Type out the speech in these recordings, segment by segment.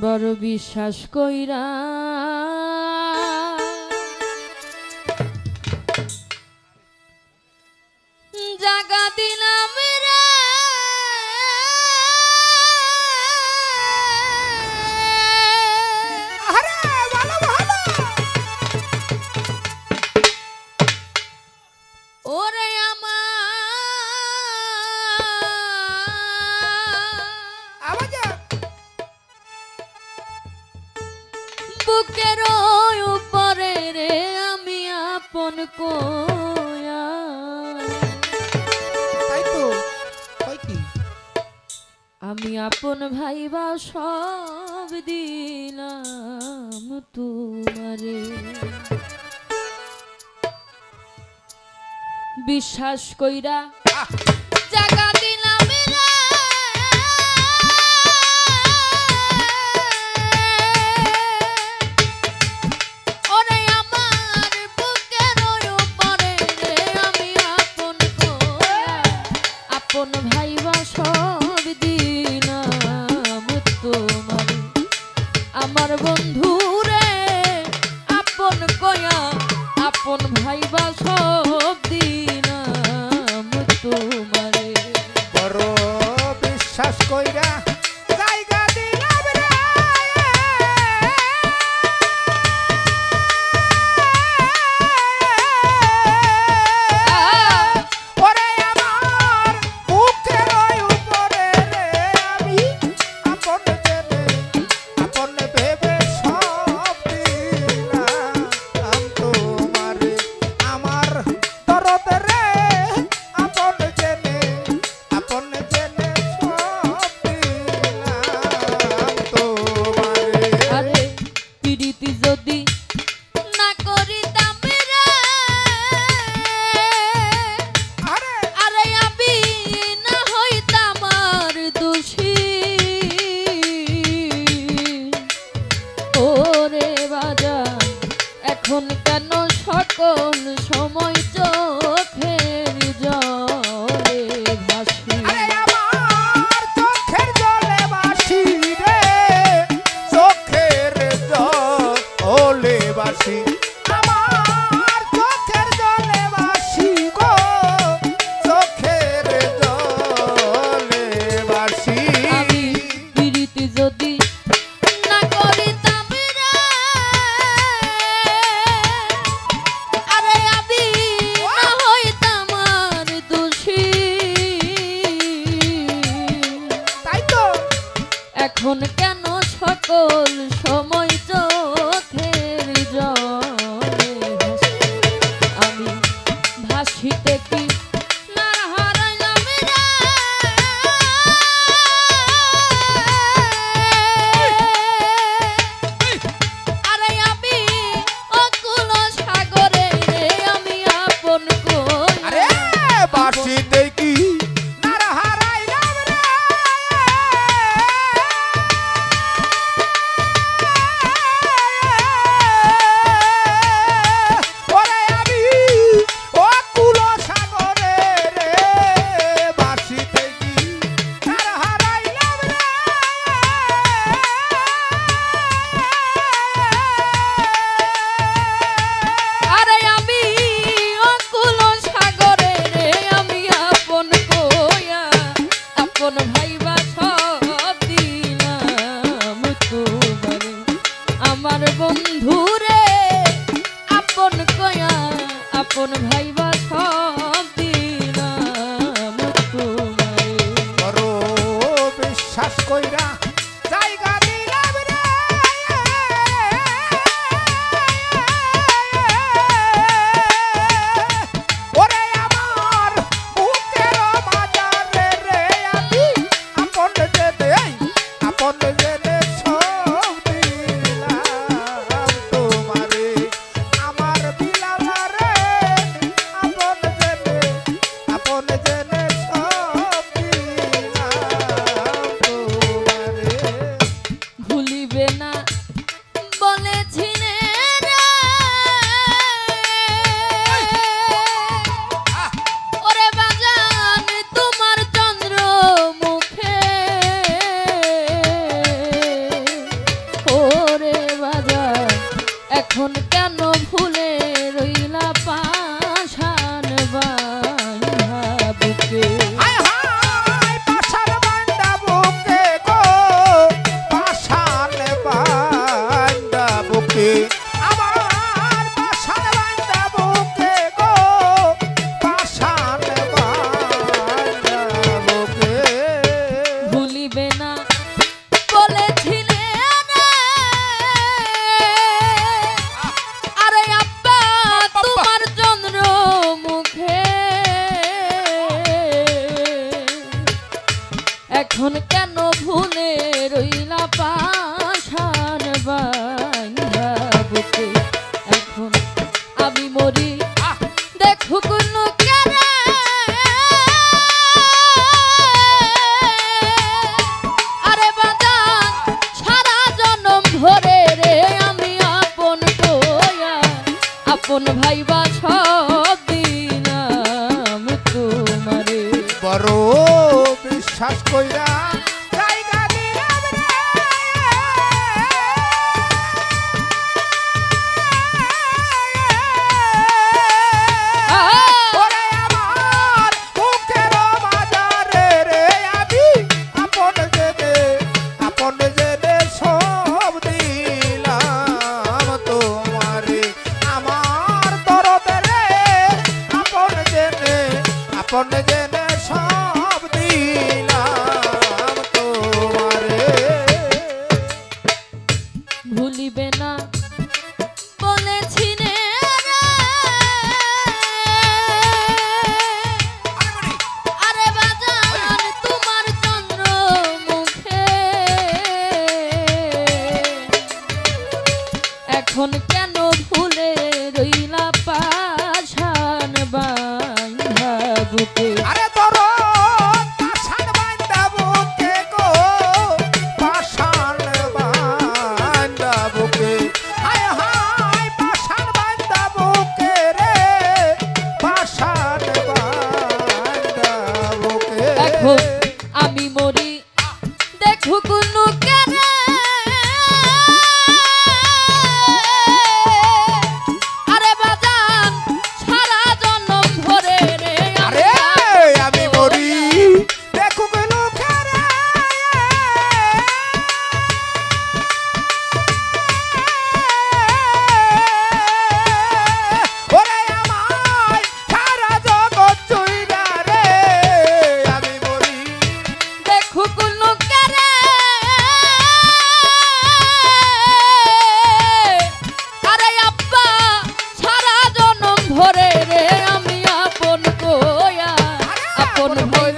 বড় বিশ্বাস কইরা আমি আপন ভাইবা সব দিলাম তোমারে। বিশ্বাস কইরা এখন কেন ভুলে দেখো আপন ভইরা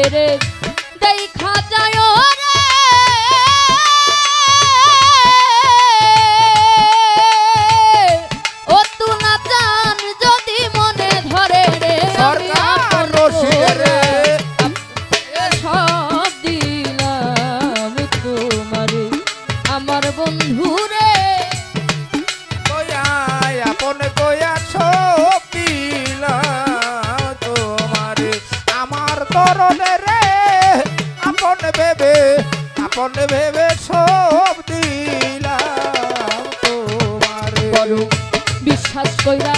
রশিদের মন ভেবে সব দিলাম তোমার। বিশ্বাস কইরা